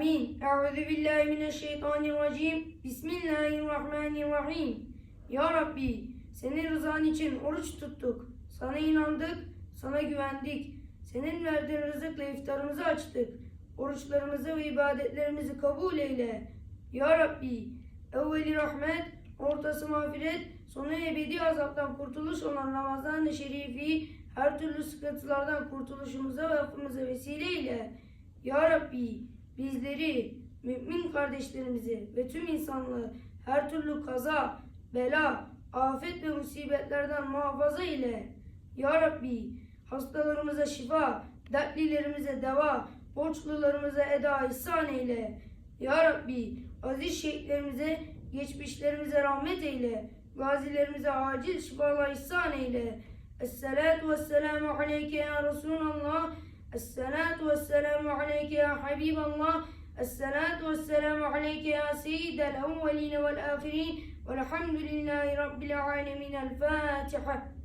Amin. Euzu billahi mineşşeytanirracim. Bismillahirrahmanirrahim. Ya Rabbi, senin rızan için oruç tuttuk. Sana inandık, sana güvendik. Senin verdiğin rızıkla iftarımızı açtık. Oruçlarımızı ve ibadetlerimizi kabul eyle. Ya Rabbi, evveli rahmet, ortası mağfiret, sonu ebedi azaptan kurtuluş olan Ramazan-ı Şerifi her türlü sıkıntılardan kurtuluşumuza ve affımıza vesile eyle. Ya Rabbi, bizleri, mümin kardeşlerimizi ve tüm insanlığı her türlü kaza, bela, afet ve musibetlerden muhafaza ile. Ya Rabbi, hastalarımıza şifa, dertlilerimize deva, borçlularımıza eda ihsan eyle. Ya Rabbi, aziz şehitlerimize, geçmişlerimize rahmet eyle. Gazilerimize acil şifalar ihsan eyle. Esselatu vesselamu aleyke ya Resulallah. Esselatu vesselamu aleyke ya Habiballah. Esselatu vesselamu aleyke ya seyyidel evveline vel ahirin. Velhamdülillahi Rabbil alemin. El Fatiha.